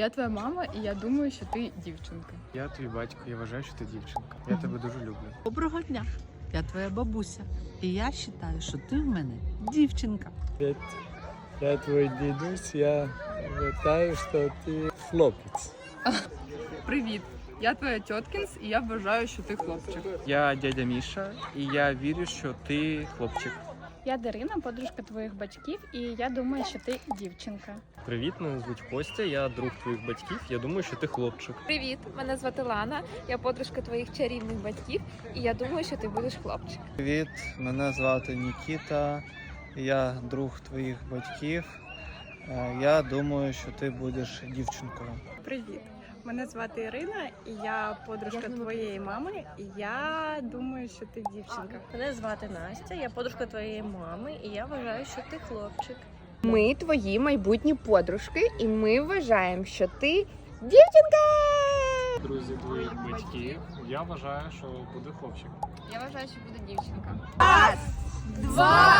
Я твоя мама, і я думаю, що ти дівчинка. Я твій батько, я вважаю, що ти дівчинка. Я тебе дуже люблю. Доброго дня. Я твоя бабуся. І я вважаю, що ти в мене дівчинка. Привет. Я твой дедусь, я вважаю, що ти хлопець. Привіт! Я твоя тьоткінс, і я вважаю, що ти хлопчик. Я дядя Міша, і я вірю, що ти хлопчик. Я Дарина, подружка твоїх батьків, і я думаю, що ти дівчинка. Привіт, мене звуть Костя, я друг твоїх батьків. Я думаю, що ти хлопчик. Привіт, мене звати Лана. Я подружка твоїх чарівних батьків, і я думаю, що ти будеш хлопчик. Привіт, мене звати Нікіта. Я друг твоїх батьків. Е, Я думаю, що ти будеш дівчинкою. Привіт! Мене звати Ірина, і я подружка твоєї мами. І я думаю, що ти дівчинка. Мене звати Настя, я подружка твоєї мами, і я вважаю, що ти хлопчик. Ми твої майбутні подружки, і ми вважаємо, що ти дівчинка. Друзі твоїх батьків. Я вважаю, що буде хлопчик. Я вважаю, що буде дівчинка. Два,